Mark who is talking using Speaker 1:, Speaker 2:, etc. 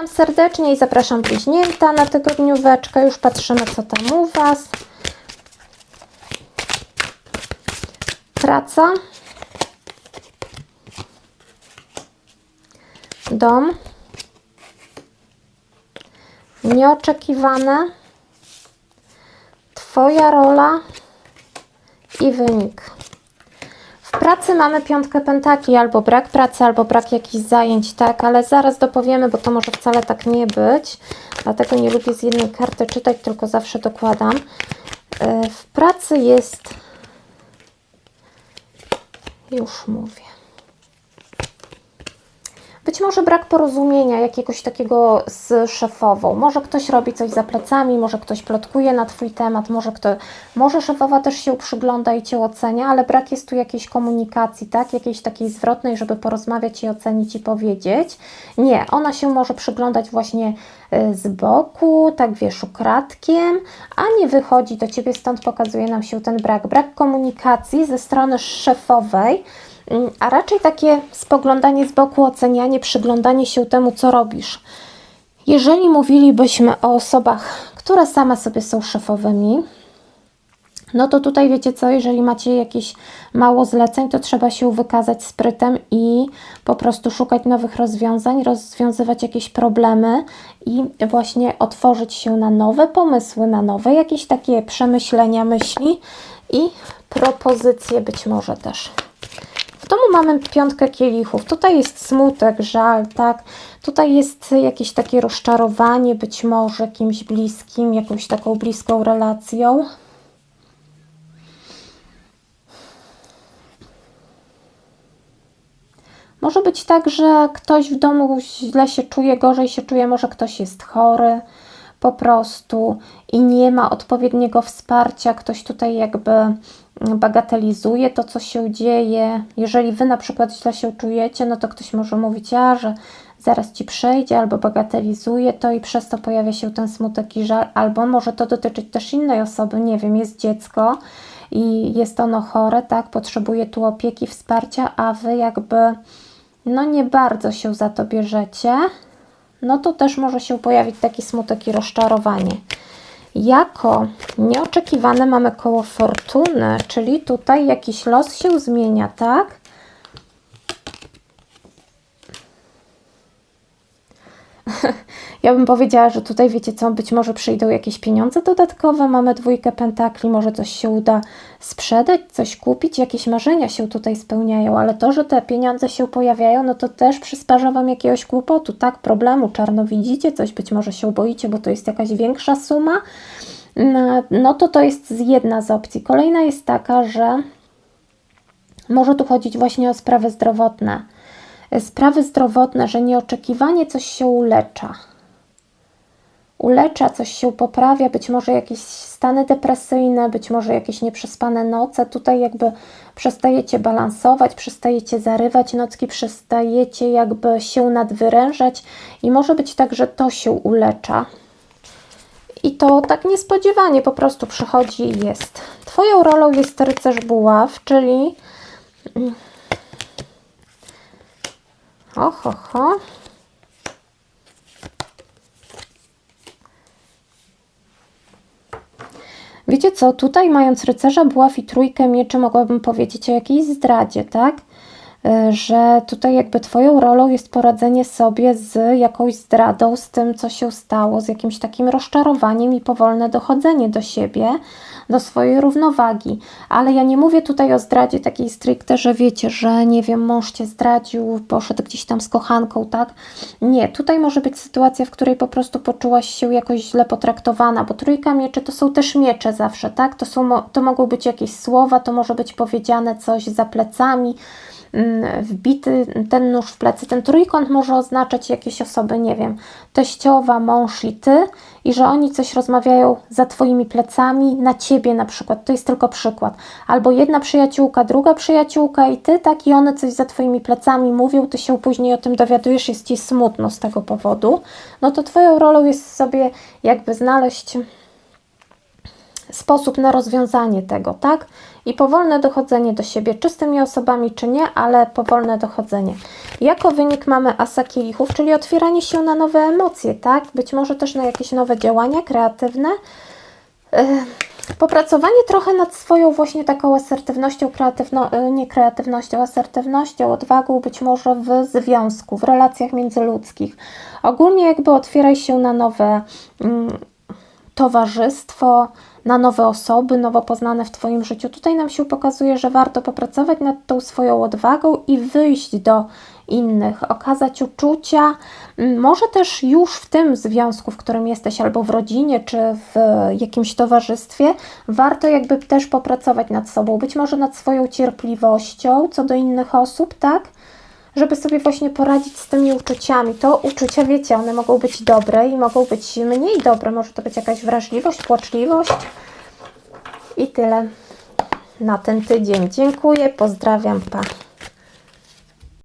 Speaker 1: Witam serdecznie i zapraszam bliźnięta na tygodnióweczkę. Już patrzymy, co tam u Was. Praca. Dom. Nieoczekiwane. Twoja rola i wynik. Pracy mamy piątkę pentakli, albo brak pracy, albo brak jakichś zajęć, tak, ale zaraz dopowiemy, bo to może wcale tak nie być. Dlatego nie lubię z jednej karty czytać, tylko zawsze dokładam. Yy, W pracy jest. Już mówię. Być może brak porozumienia jakiegoś takiego z szefową. Może ktoś robi coś za plecami, może ktoś plotkuje na Twój temat, może, kto, może szefowa też się przygląda i Cię ocenia, ale brak jest tu jakiejś komunikacji, tak? Jakiejś takiej zwrotnej, żeby porozmawiać i ocenić i powiedzieć. Nie, ona się może przyglądać właśnie y, z boku, tak wiesz, ukradkiem, a nie wychodzi do Ciebie, stąd pokazuje nam się ten brak. Brak komunikacji ze strony szefowej, a raczej takie spoglądanie z boku, ocenianie, przyglądanie się temu, co robisz. Jeżeli mówilibyśmy o osobach, które same sobie są szefowymi, no to tutaj wiecie co, jeżeli macie jakieś mało zleceń, to trzeba się wykazać sprytem i po prostu szukać nowych rozwiązań, rozwiązywać jakieś problemy i właśnie otworzyć się na nowe pomysły, na nowe jakieś takie przemyślenia, myśli i propozycje być może też. Mamy piątkę kielichów. Tutaj jest smutek, żal, tak? Tutaj jest jakieś takie rozczarowanie, być może kimś bliskim, jakąś taką bliską relacją. Może być tak, że ktoś w domu źle się czuje, gorzej się czuje, może ktoś jest chory po prostu i nie ma odpowiedniego wsparcia. Ktoś tutaj jakby bagatelizuje to, co się dzieje. Jeżeli wy na przykład źle się czujecie, no to ktoś może mówić, a że zaraz ci przejdzie, albo bagatelizuje to i przez to pojawia się ten smutek i żal, albo może to dotyczyć też innej osoby, nie wiem, jest dziecko i jest ono chore, tak, potrzebuje tu opieki, wsparcia, a wy jakby no nie bardzo się za to bierzecie, no to też może się pojawić taki smutek i rozczarowanie. Jako nieoczekiwane mamy koło fortuny, czyli tutaj jakiś los się zmienia, tak? Ja bym powiedziała, że tutaj wiecie co, być może przyjdą jakieś pieniądze dodatkowe, mamy dwójkę pentakli, może coś się uda sprzedać, coś kupić, jakieś marzenia się tutaj spełniają, ale to, że te pieniądze się pojawiają, no to też przysparza Wam jakiegoś kłopotu, tak, problemu, czarno widzicie, coś być może się boicie, bo to jest jakaś większa suma, no, no to to jest jedna z opcji. Kolejna jest taka, że może tu chodzić właśnie o sprawy zdrowotne. Sprawy zdrowotne, że nieoczekiwanie coś się ulecza ulecza, coś się poprawia, być może jakieś stany depresyjne, być może jakieś nieprzespane noce. Tutaj jakby przestajecie balansować, przestajecie zarywać nocki, przestajecie jakby się nadwyrężać i może być tak, że to się ulecza. I to tak niespodziewanie po prostu przychodzi i jest. Twoją rolą jest rycerz buław, czyli... Oho, ho. Wiecie co, tutaj mając rycerza buław i trójkę mieczy mogłabym powiedzieć o jakiejś zdradzie, tak? E, że tutaj jakby Twoją rolą jest poradzenie sobie z jakąś zdradą, z tym, co się stało, z jakimś takim rozczarowaniem i powolne dochodzenie do siebie, do swojej równowagi. Ale ja nie mówię tutaj o zdradzie takiej stricte, że wiecie, że nie wiem, mąż Cię zdradził, poszedł gdzieś tam z kochanką, tak? Nie, tutaj może być sytuacja, w której po prostu poczułaś się jakoś źle potraktowana, bo trójka mieczy to są też miecze zawsze, tak? To, są, to mogą być jakieś słowa, to może być powiedziane coś za plecami, wbity ten nóż w plecy. Ten trójkąt może oznaczać jakieś osoby, nie wiem, teściowa, mąż i ty, i że oni coś rozmawiają za twoimi plecami, na ciebie na przykład. To jest tylko przykład. Albo jedna przyjaciółka, druga przyjaciółka i ty, tak, i one coś za twoimi plecami mówią, ty się później o tym dowiadujesz, jest ci smutno z tego powodu. No to twoją rolą jest sobie jakby znaleźć sposób na rozwiązanie tego, tak? I powolne dochodzenie do siebie, czy z tymi osobami, czy nie, ale powolne dochodzenie. Jako wynik mamy asa kielichów, czyli otwieranie się na nowe emocje, tak? Być może też na jakieś nowe działania kreatywne. Yy, Popracowanie trochę nad swoją właśnie taką asertywnością, kreatywno, yy, nie kreatywnością, asertywnością, odwagą, być może w związku, w relacjach międzyludzkich. Ogólnie jakby otwieraj się na nowe mm, towarzystwo, na nowe osoby, nowo poznane w Twoim życiu. Tutaj nam się pokazuje, że warto popracować nad tą swoją odwagą i wyjść do innych, okazać uczucia, może też już w tym związku, w którym jesteś, albo w rodzinie, czy w jakimś towarzystwie, warto jakby też popracować nad sobą, być może nad swoją cierpliwością co do innych osób, tak? Żeby sobie właśnie poradzić z tymi uczuciami. To uczucia, wiecie, one mogą być dobre i mogą być mniej dobre. Może to być jakaś wrażliwość, płaczliwość. I tyle na ten tydzień. Dziękuję, pozdrawiam, pa.